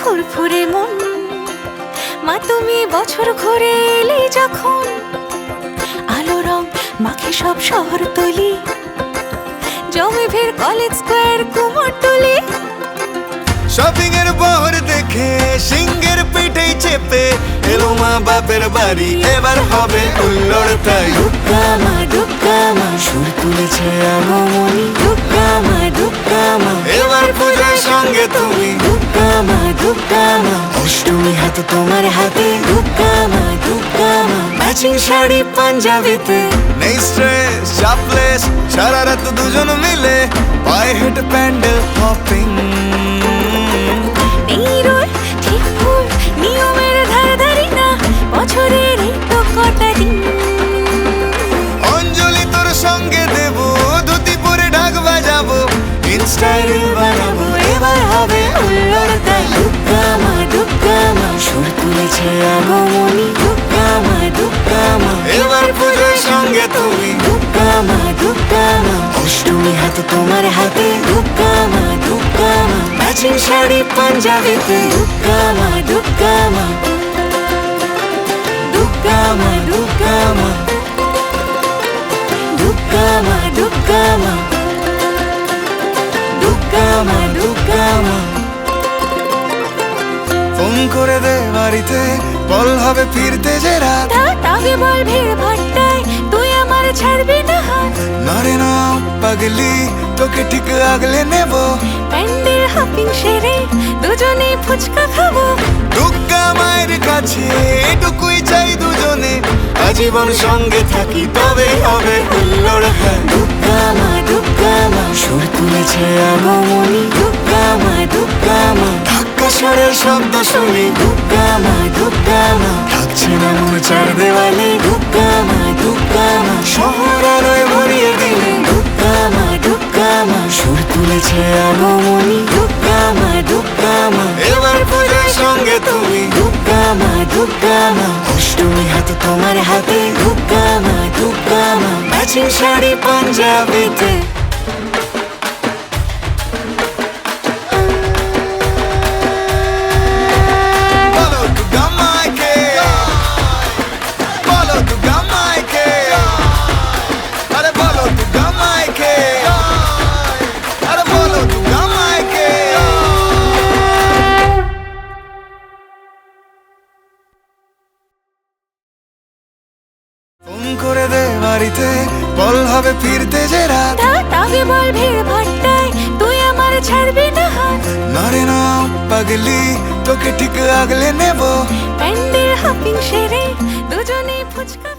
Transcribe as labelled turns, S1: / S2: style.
S1: ফুরফুরে মন। মা তুমি বছর ঘুরে এলে যখন আলো রং মাখে সব শহর তলি জমে ভিড় কলেজ স্কোয়ার কুমোরটুলি
S2: শপিং এর বহর দেখে সিংহের পিঠে চেপে এলো মা বাপের বাড়ি এবার হবে উল্লোড় তাই।
S1: দুর্গা মা দুর্গা মা সুর তুলেছে আগমনী। দুর্গা মা দুর্গা মা
S2: এবার পূজার সঙ্গে তুমি।
S1: গুপকামা গুপকামা অষ্টমী হাতে তোমার হাতে গুপকামা গুপকামা ম্যাচিং শাড়ি পাঞ্জাবিতে।
S2: নেই স্ট্রেস চাপলেস সারা রাত দুজন মিলে পায়ে হেঁটে প্যান্ডেল হপিং। অঞ্জলি তোর সঙ্গে দেব ধুতি পরে ঢাক বাজাবো
S1: ইনস্টাইল শাড়ি পাঞ্জাবিতে দুর্গা মা দুর্গা মা দুর্গা মা দুর্গা মা দুর্গা মা দুর্গা মা দুর্গা মা দুর্গা মা
S2: ফোন করে দে বাড়িতে বল হবে ফিরতে যে রাত।
S1: আগে বল ভিড় ভাট্টায় তুই আমার ছাড়বি না হাত।
S2: নারে না পাগলি তোকে ঠিক আগলে
S1: প্যান্ডেল হপিং সেরে দুজনে ফুচকা খাব।
S2: দুর্গা মায়ের কাছে এটুকুই চাই দুজনে। আজীবন সঙ্গে থাকি তবে হবে হুল্লোড় হ্যাঁ।
S1: দুর্গা মা দুর্গা মা। সুর তুলেছে আগমনী। দুর্গা মা দুর্গা মা।
S2: ধাক্কা স্বরের শব্দ শুনি।
S1: দুর্গা মা দুর্গা মা।
S2: থাকছে না মন চার দেওয়ালে।
S1: দুর্গা মা দুর্গা মা।
S2: শহর আলোয় ভরিয়ে দিলে।
S1: দুর্গা মা দুর্গা মা। সুর তুলেছে আগমনী। ধুপকামা অষ্টমী হাতে তোমার হাতে ধুপকামা ধুপকামা। ম্যাচিং শাড়ি পাঞ্জাবিতে
S2: করে দে বাড়িতে। বল হবে ফিরতে যে রাত।
S1: তাকে বল ভিড় ভাট্টায় তুই আমার ছাড়বি না হাত।
S2: নারে না পাগলি তোকে ঠিক আগলে নেব।
S1: প্যান্ডেল হপিং সেরে দুজনে ফুচকা